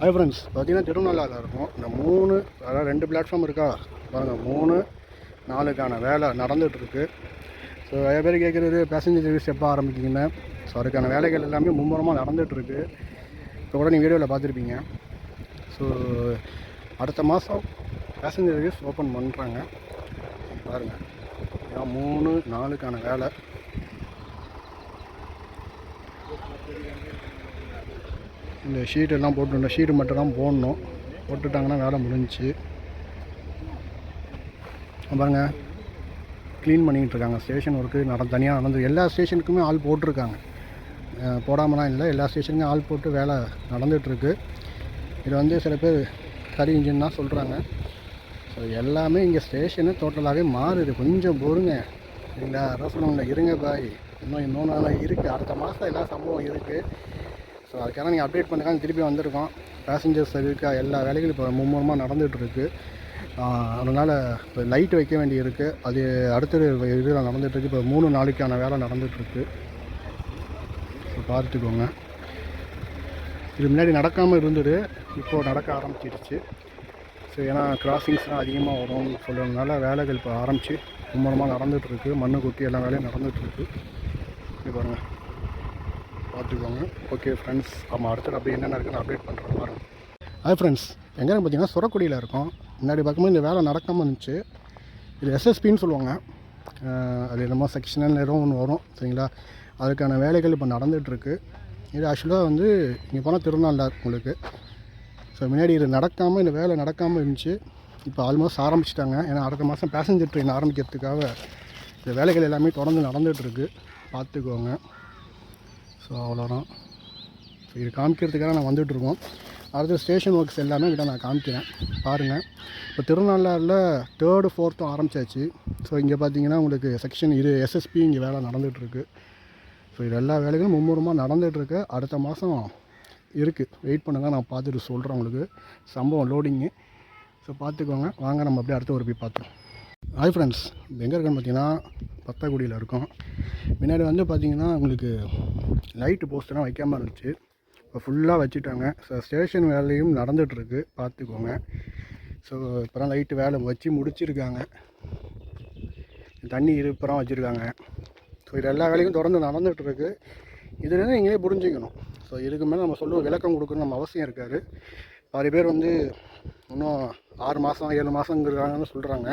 Hi friends பார்த்தீங்கன்னா திருநள்ளாவில் இருக்கும். இந்த மூணு அதாவது ரெண்டு பிளாட்ஃபார்ம் இருக்கா? பாருங்கள் மூணு நாலுக்கான வேலை நடந்துகிட்ருக்கு. ஸோ நிறைய பேர் கேட்குறது பேசஞ்சர் சர்வீஸ் எப்போ ஆரம்பிக்கிங்கன்னு ஸோ அதுக்கான வேலைகள் எல்லாமே மும்முரமாக நடந்துகிட்ருக்கு. இப்போ கூட நீங்கள் வீடியோவில் பார்த்துருப்பீங்க ஸோ அடுத்த மாதம் பேசஞ்சர் சர்வீஸ் ஓப்பன் பண்ணுறாங்க பாருங்கள் இதான் மூணு நாலுக்கான வேலை. இந்த ஷீட் எல்லாம் போட்டு ஷீட்டு மட்டும் தான் போடணும். போட்டுட்டாங்கன்னா வேலை முடிஞ்சிச்சு. பாருங்க. க்ளீன் பண்ணிக்கிட்டு இருக்காங்க. ஸ்டேஷன் ஒர்க்கு நட தனியாக நடந்து எல்லா ஸ்டேஷனுக்குமே ஆள் போட்டிருக்காங்க. போடாமலாம் இல்லை. எல்லா ஸ்டேஷனுக்கும் ஆள் போட்டு வேலை நடந்துகிட்ருக்கு. இது வந்து சில பேர் கரி இன்ஜின் தான் சொல்கிறாங்க ஸோ எல்லாமே இங்கே ஸ்டேஷனு டோட்டலாகவே மாறுது. கொஞ்சம் பொறுங்க. சரிங்களா அரசு சொல்லுவாங்க இருங்க பாய். இன்னும் இன்னொன்று நாளாக இருக்குது அடுத்த மாதம் எல்லா சம்பவம் இருக்குது ஸோ அதுக்காக நீங்கள் அப்டேட் பண்ணுறாங்க திருப்பி வந்திருக்கோம். பேசஞ்சர்ஸ் இருக்க எல்லா வேலைகளும் இப்போ மும்முரமாக நடந்துகிட்ருக்கு அதனால் இப்போ லைட் வைக்க வேண்டி இருக்குது அது அடுத்தது இதில் நடந்துகிட்ருக்கு இப்போ மூணு நாளைக்கான வேலை நடந்துகிட்ருக்கு ஸோ பார்த்துக்கோங்க. இது முன்னாடி நடக்காமல் இருந்தது. இப்போது நடக்க ஆரம்பிச்சிருச்சு. ஸோ ஏன்னா கிராசிங்ஸ்லாம் அதிகமாக வரும்னு சொல்கிறதுனால வேலைகள் இப்போ ஆரம்பித்து மும்முரமாக நடந்துகிட்ருக்கு மண்ணு கொட்டி எல்லா வேலையும் நடந்துகிட்ருக்கு இப்போ பாருங்கள் பார்த்துக்கோங்க. ஓகே ஃப்ரெண்ட்ஸ் ஆமாம் அடுத்தது அப்படி என்னென்ன இருக்குன்னு அப்டேட் பண்ணுறோம் பாருங்கள் ஹாய் ஃப்ரெண்ட்ஸ் எங்கே பார்த்தீங்கன்னா சுரக்குடியில் இருக்கோம். முன்னாடி பார்க்கும்போது இந்த வேலை நடக்காமல் இருந்துச்சு. இது எஸ்எஸ்பின்னு சொல்லுவாங்க. அது என்னமோ செக்ஷனல் நேரம் ஒன்று வரும் சரிங்களா? அதுக்கான வேலைகள் இப்போ நடந்துகிட்ருக்கு இது ஆக்சுவலாக வந்து இங்கே போனால் திருநாள் உங்களுக்கு. ஸோ முன்னாடி இது நடக்காமல் இந்த வேலை நடக்காமல் இருந்துச்சு. இப்போ ஆல்மோஸ்ட் ஆரம்பிச்சிட்டாங்க. ஏன்னா அடுத்த மாதம் பேசஞ்சர் ட்ரெயின் ஆரம்பிக்கிறதுக்காக இந்த வேலைகள் எல்லாமே தொடர்ந்து நடந்துகிட்ருக்கு பார்த்துக்கோங்க. ஸோ அவ்வளோதான். ஸோ இது காமிக்கிறதுக்காக நான் வந்துட்டுருக்கோம் அடுத்த ஸ்டேஷன் ஒர்க்ஸ் எல்லாமே கிட்ட நான் காமிக்கிறேன். பாருங்கள் இப்போ திருநள்ளாறில் தேர்டு ஃபோர்த்தும் ஆரம்பிச்சாச்சு. ஸோ இங்கே பார்த்தீங்கன்னா உங்களுக்கு செக்ஷன் இது எஸ்எஸ்பி இங்கே வேலை நடந்துகிட்ருக்கு. ஸோ இது எல்லா வேலைகளும் மும்முரமாக நடந்துகிட்ருக்கு. அடுத்த மாதம் இருக்குது வெயிட் பண்ணுங்கள் நான் பார்த்துட்டு சொல்கிறேன் உங்களுக்கு. சம்பவம் லோடிங்கு ஸோ பார்த்துக்கோங்க. வாங்க நம்ம அப்படியே அடுத்த ஒரு போய் பார்த்துருவோம் ஹாய் ஃப்ரெண்ட்ஸ் எங்கே இருக்கேன்னு பார்த்தீங்கன்னா பத்தக்குடியில் இருக்கோம். முன்னாடி வந்து பார்த்தீங்கன்னா உங்களுக்கு லைட்டு போஸ்டெல்லாம் வைக்காமல் இருந்துச்சு. இப்போ ஃபுல்லாக வச்சுட்டாங்க. ஸோ ஸ்டேஷன் வேலையும் நடந்துகிட்ருக்கு பார்த்துக்கோங்க. ஸோ இப்போலாம் லைட்டு வேலை வச்சு முடிச்சிருக்காங்க. தண்ணி இருப்புறம் வச்சுருக்காங்க. ஸோ இது எல்லா வேலையும் தொடர்ந்து நடந்துகிட்ருக்கு இதுலேருந்து நீங்களே புரிஞ்சுக்கணும். ஸோ இதுக்கு மேலே நம்ம சொல்லுவோம் விளக்கம் கொடுக்கணும் நம்ம அவசியம் இருக்காது. பாதி பேர் வந்து இன்னும் ஆறு மாதம் ஏழு மாதங்கிறாங்கன்னு சொல்கிறாங்க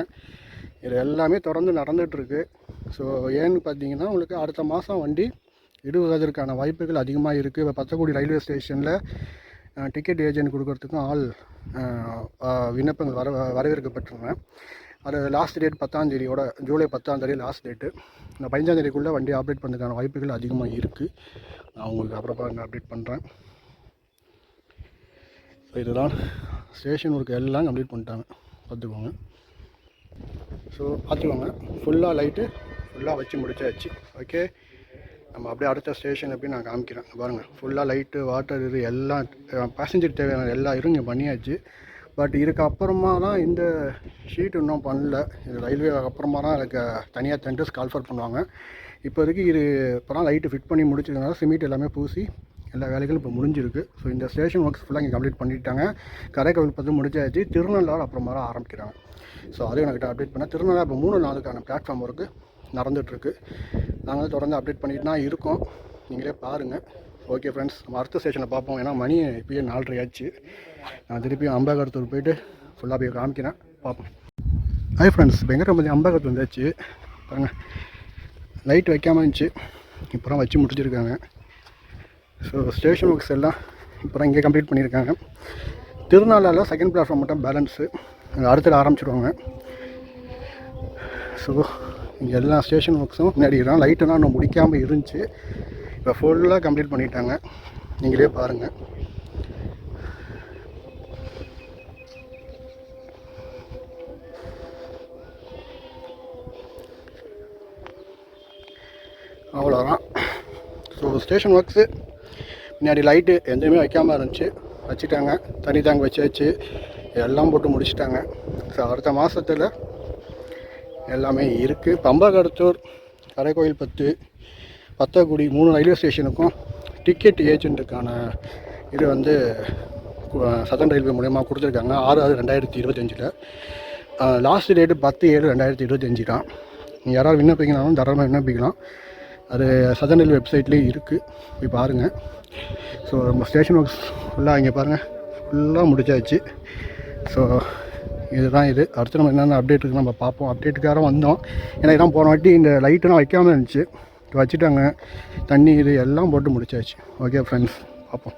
இது எல்லாமே தொடர்ந்து நடந்துகிட்ருக்கு ஸோ ஏன்னு பார்த்தீங்கன்னா உங்களுக்கு அடுத்த மாதம் வண்டி இடுவதற்கான வாய்ப்புகள் அதிகமாக இருக்குது இப்போ பத்தக்குடி ரயில்வே ஸ்டேஷனில் டிக்கெட் ஏஜென்ட் கொடுக்கறதுக்கும் ஆள் விண்ணப்பங்கள் வர வரவேற்கப்பட்டிருங்க. அது லாஸ்ட் டேட் பத்தாந்தேதியோட ஜூலை பத்தாந்தேதி லாஸ்ட் டேட்டு இந்த பதினஞ்சாந்தேதிக்குள்ளே வண்டி ஆப்ரேட் பண்ணுறதுக்கான வாய்ப்புகள் அதிகமாக இருக்குது நான் உங்களுக்கு அப்புறம் அப்டேட் பண்ணுறேன் ஸோ இதுதான். ஸ்டேஷன் ஒர்க் எல்லாம் கம்ப்ளீட் பண்ணிட்டாங்க. பார்த்துக்கோங்க. ஸோ பார்த்துக்கோங்க. ஃபுல்லாக லைட்டு ஃபுல்லாக வச்சு முடிச்சாச்சு. ஓகே நம்ம அப்படியே அடுத்த ஸ்டேஷன் எப்படி நான் காமிக்கிறேன். பாருங்கள் ஃபுல்லாக லைட்டு வாட்டர் இது எல்லாம் பேசஞ்சர் தேவையான எல்லா இதுவும் இங்கே பண்ணியாச்சு. பட் இதுக்கு அப்புறமா தான் இந்த ஷீட் இன்னும் பண்ணல. இது ரயில்வே அப்புறமா தான் அதுக்கு தனியாக டெண்டர்ஸ் கால்ஃபர் பண்ணுவாங்க. இப்போதைக்கு இது இப்போ தான் லைட்டு ஃபிட் பண்ணி முடிச்சதுனால சிமெண்ட் எல்லாமே பூசி எல்லா வேலைகளும் இப்போ முடிஞ்சிருக்கு. ஸோ இந்த ஸ்டேஷன் ஒர்க்ஸ் ஃபுல்லாக இங்கே கம்ப்ளீட் பண்ணிட்டாங்க. கரைக்கோவில் பார்த்து முடிச்சாச்சு. திருநள்ளாறு அப்புறமா தான் ஆரம்பிக்கிறாங்க. ஸோ அதையும் எனக்கு அப்டேட் பண்ணேன். திருநள்ளாறு இப்போ மூணு நாளுக்கான பிளாட்ஃபார்ம் ஒர்க்கு நடந்துகிட்ருக்கு. நாங்கள் தொடர்ந்து அப்டேட் பண்ணிட்டு தான் இருக்கோம். நீங்களே பாருங்கள் ஓகே ஃப்ரெண்ட்ஸ் நம்ம அடுத்த ஸ்டேஷனில் பார்ப்போம். ஏன்னா மணி இப்போயே நாலரை ஆச்சு. நான் திருப்பியும் அம்பாகரத்தூர் போயிட்டு ஃபுல்லாக போய் காமிக்கிறேன். பார்ப்போம். ஹாய் ஃப்ரெண்ட்ஸ் இப்போ எங்கே கொஞ்சம் வந்தாச்சு? பாருங்கள் லைட் வைக்காமல் இருந்துச்சு. இப்போலாம் வச்சு முடிச்சிருக்காங்க. ஸோ ஸ்டேஷன் ஒர்க்ஸ் எல்லாம் இப்போலாம் இங்கே கம்ப்ளீட் பண்ணியிருக்காங்க. திருநாளில் செகண்ட் பிளாட்ஃபார்ம் மட்டும் பேலன்ஸு அடுத்தது ஆரம்பிச்சிடுவாங்க ஸோ இங்கே எல்லா ஸ்டேஷன் ஒர்க்ஸும் முன்னாடி இருந்தால் லைட்டெல்லாம் இன்னும் முடிக்காமல் இருந்துச்சு. இப்போ ஃபுல்லாக கம்ப்ளீட் பண்ணிட்டாங்க. நீங்களே பாருங்கள் அவ்வளோதான் ஸோ ஸ்டேஷன் ஒர்க்ஸு முன்னாடி லைட்டு எதுவுமே வைக்காமல் இருந்துச்சு. வச்சுட்டாங்க. தனி தாங்க வச்சாச்சு. எல்லாம் போட்டு முடிச்சிட்டாங்க. ஸோ அடுத்த மாதத்தில் எல்லாமே இருக்குது பம்பகடத்தூர் கரைக்கோயில் பத்து பத்தக்குடி மூணு ரயில்வே ஸ்டேஷனுக்கும் டிக்கெட் ஏஜென்ட்டுக்கான இது வந்து சதன் ரயில்வே மூலயமா கொடுத்துருக்காங்க. ஆறு ஆறு ரெண்டாயிரத்தி இருபத்தஞ்சில். லாஸ்ட் டேட்டு பத்து ஏழு ரெண்டாயிரத்தி இருபத்தஞ்சி தான். நீங்கள் யாராவது விண்ணப்பிக்கனாலும் தாராளமாக விண்ணப்பிக்கலாம். அது சதன் ரயில்வே வெப்சைட்லேயும் இருக்குது போய் பாருங்கள் ஸோ நம்ம ஸ்டேஷன் ஒர்க்ஸ் ஃபுல்லாக இங்கே பாருங்கள் ஃபுல்லாக முடிச்சாச்சு. ஸோ இதுதான் இது. அடுத்து நம்ம என்னென்ன அப்டேட் இருக்குது நம்ம பார்ப்போம். அப்டேட்டுக்காக வந்தோம். ஏன்னா இதான் போன வாட்டி இந்த லைட்டெல்லாம் வைக்காமல் இருந்துச்சு. வச்சுட்டாங்க. தண்ணி இது எல்லாம் போட்டு முடிச்சாச்சு. ஓகே ஃப்ரெண்ட்ஸ் பார்ப்போம்.